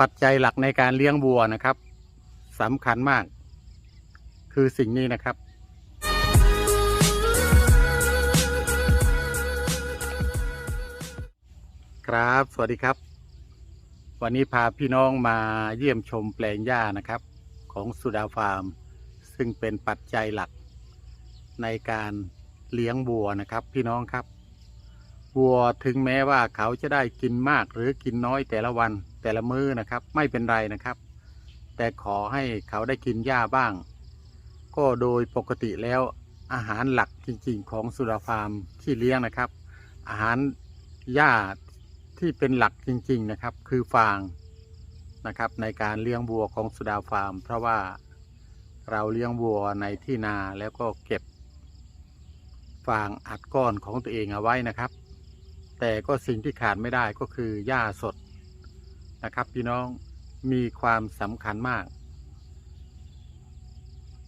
ปัจจัยหลักในการเลี้ยงวัวนะครับสำคัญมาก คือสิ่งนี้นะครับ ครับ สวัสดีครับ วันนี้พาพี่น้องมาเยี่ยมชมแปลงหญ้านะครับ ของสุดาฟาร์ม ซึ่งเป็นปัจจัยหลัก ในการเลี้ยงวัวนะครับ พี่น้องครับวัวถึงแม้ว่าเขาจะได้กินมากหรือกินน้อยแต่ละวัน แต่ละมื้อนะครับ ไม่เป็นไรนะครับ แต่ขอให้เขาได้กินหญ้าบ้าง ก็โดยปกติแล้วอาหารหลักจริงๆ ของสุดาฟาร์มที่เลี้ยงนะครับ อาหารหญ้าที่เป็นหลักจริง ๆนะครับ คือฟางนะครับ ในการเลี้ยงวัวของสุดาฟาร์ม เพราะว่าเราเลี้ยงวัวในที่นาแล้วก็เก็บฟางอัดก้อนของตัวเองเอาไว้นะครับ แต่ก็สิ่งที่ขาดไม่ได้ก็คือหญ้าสด นะครับพี่น้องมีความสำคัญมาก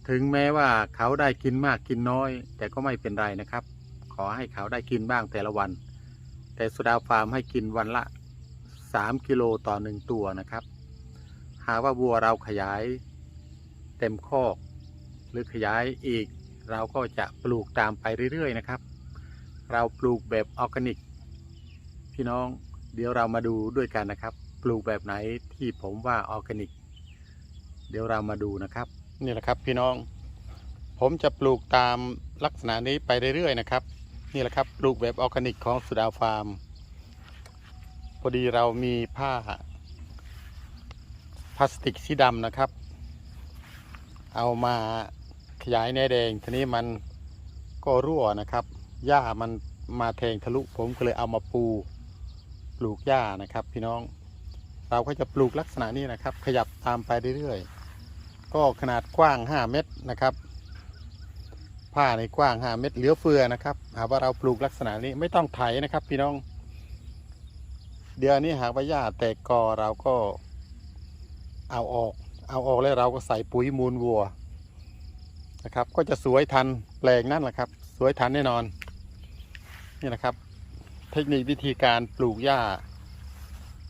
ถึงแม้ว่าเขาได้กินมากกินน้อย แต่ก็ไม่เป็นไรนะครับ ขอให้เขาได้กินบ้างแต่ละวัน แต่สุดาฟาร์มให้กินวันละ 3 กิโลต่อหนึ่งตัวนะครับ หากว่าวัวเราขยายเต็มคอก หรือขยายอีก เราก็จะปลูกตามไปเรื่อย ๆ นะครับ เราปลูกแบบออร์แกนิก พี่น้องเดี๋ยวเรามาดูด้วยกันนะครับ ปลูกแบบไหนที่ผมว่าออร์แกนิก เดี๋ยวเรามาดูนะครับ นี่แหละครับพี่น้อง ผมจะปลูกตามลักษณะนี้ไปเรื่อยๆนะครับ นี่แหละครับปลูกแบบออร์แกนิกของสุดาฟาร์ม พอดีเรามีผ้าพลาสติกสีดำนะครับ เอามาขยายแนแดงทีนี้มันก็รั่วนะครับ หญ้ามันมาแทงทะลุ ผมก็เลยเอามาปูปลูกหญ้านะครับ พี่น้อง เราก็จะปลูกลักษณะนี้นะครับ ขยับตามไปเรื่อยๆ ก็ขนาดกว้าง 5 เมตรนะครับ ผ้าในกว้าง 5 เมตรเหลือเฟือนะครับ หากว่าเราปลูกลักษณะนี้ไม่ต้องไถนะครับ พี่น้อง เดี๋ยวนี้หากว่าหญ้าแตกกอเราก็เอาออก เอาออกแล้วเราก็ใส่ปุ๋ยมูลวัวนะครับ ก็จะสวยทันแปลงนั่นแหละครับ สวยทันแน่นอน นี่นะครับ เทคนิควิธีการปลูกหญ้า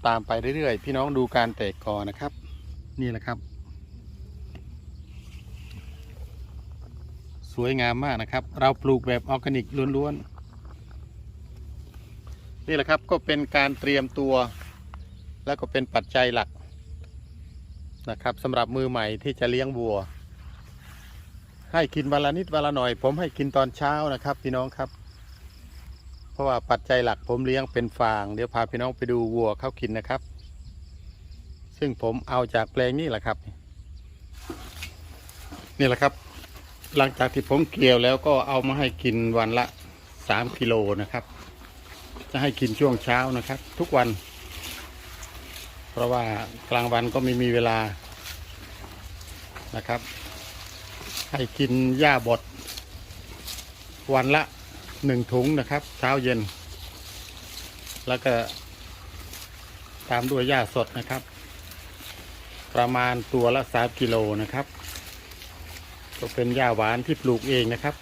ตามไปเรื่อยๆ พี่น้องดูการแตกกอนะครับ นี่แหละครับ สวยงามมากนะครับ เราปลูกแบบออร์แกนิกล้วนๆ นี่แหละครับก็เป็นการเตรียมตัว แล้วก็เป็นปัจจัยหลักนะครับสำหรับมือใหม่ที่จะเลี้ยงวัว ให้กินวันละนิดวันละหน่อย ผมให้กินตอนเช้านะครับ พี่น้องครับ ราะว่าปัจจัยหลักผมเลี้ยงเป็นฟาง เดี๋ยวพาพี่น้องไปดูวัวเขากินนะครับ ซึ่งผมเอาจากแปลงนี้แหละครับ นี่แหละครับ หลังจากที่ผมเกี่ยวแล้วก็เอามาให้กินวันละสามกิโลนะครับ จะให้กินช่วงเช้านะครับ ทุกวัน เพราะว่ากลางวันก็ไม่มีเวลานะครับ ให้กินหญ้าบดวันละ หนึ่งถุงนะครับ เช้าเย็น แล้วก็ตามด้วยหญ้าสดนะครับ ประมาณตัวละสามกิโลนะครับ ก็เป็นหญ้าหวานที่ปลูกเองนะครับ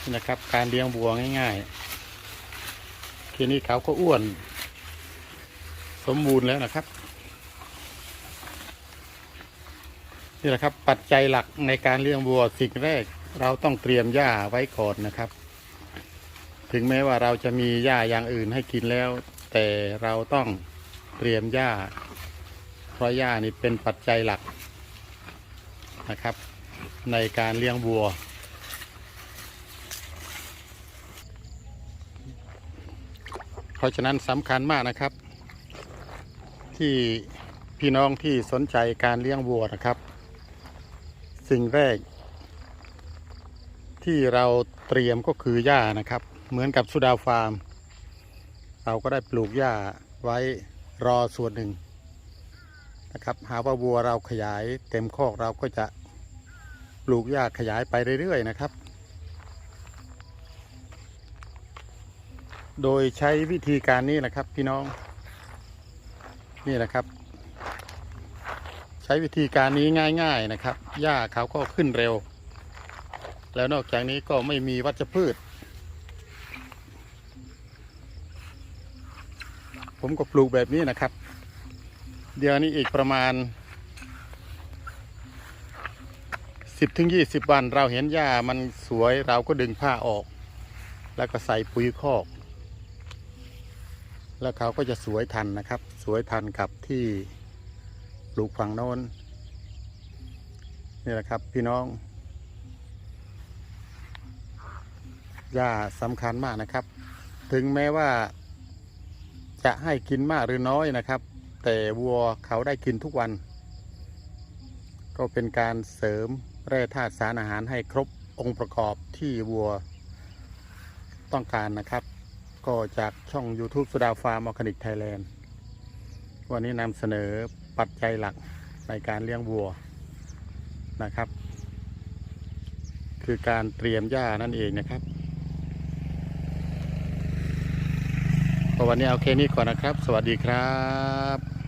นี่นะครับ การเลี้ยงวัวง่ายๆ ทีนี้เขาก็อ้วน สมบูรณ์แล้วนะครับ นี่แหละครับปัจจัยหลักในการเลี้ยงวัวสิ่งแรก เราต้องเตรียมหญ้าไว้ก่อนนะครับ ถึงแม้ว่าเราจะมีหญ้าอย่างอื่นให้กินแล้ว แต่เราต้องเตรียมหญ้า เพราะหญ้านี่เป็นปัจจัยหลักนะครับ ในการเลี้ยงวัว เพราะฉะนั้นสำคัญมากนะครับ ที่พี่น้องที่สนใจการเลี้ยงวัวนะครับ สิ่งแรก ที่เราเตรียมก็คือหญ้านะครับ เหมือนกับสุดาฟาร์ม เราก็ได้ปลูกหญ้าไว้รอส่วนหนึ่งนะครับ หาว่าวัวเราขยายเต็มคอกเราก็จะปลูกหญ้าขยายไปเรื่อยๆนะครับ โดยใช้วิธีการนี้นะครับพี่น้อง นี่นะครับ ใช้วิธีการนี้ง่าย ๆนะครับ หญ้าเขาก็ขึ้นเร็ว แล้วนอกจากนี้ก็ไม่มีวัชพืช ผมก็ปลูกแบบนี้นะครับ เดี๋ยวนี้อีกประมาณสิบถึงยี่สิบวัน เราเห็นหญ้ามันสวยเราก็ดึงผ้าออก แล้วก็ใส่ปุ๋ยคอก แล้วเขาก็จะสวยทันนะครับ สวยทันกับที่ปลูกฝั่งโน้นนี่แหละครับพี่น้อง หญ้าสำคัญมากนะครับ ถึงแม้ว่า จะให้กินมากหรือน้อยนะครับ แต่วัวเขาได้กินทุกวัน ก็เป็นการเสริมแร่ธาตุสารอาหารให้ครบองค์ประกอบที่วัวต้องการนะครับ ก็จากช่อง YouTube สุดาฟาร์มออร์แกนิกไทยแลนด์วันนี้นำเสนอปัจจัยหลักในการเลี้ยงวัวนะครับ คือการเตรียมหญ้านั่นเองนะครับ วันนี้เอาแค่นี้ก่อนนะครับ สวัสดีครับ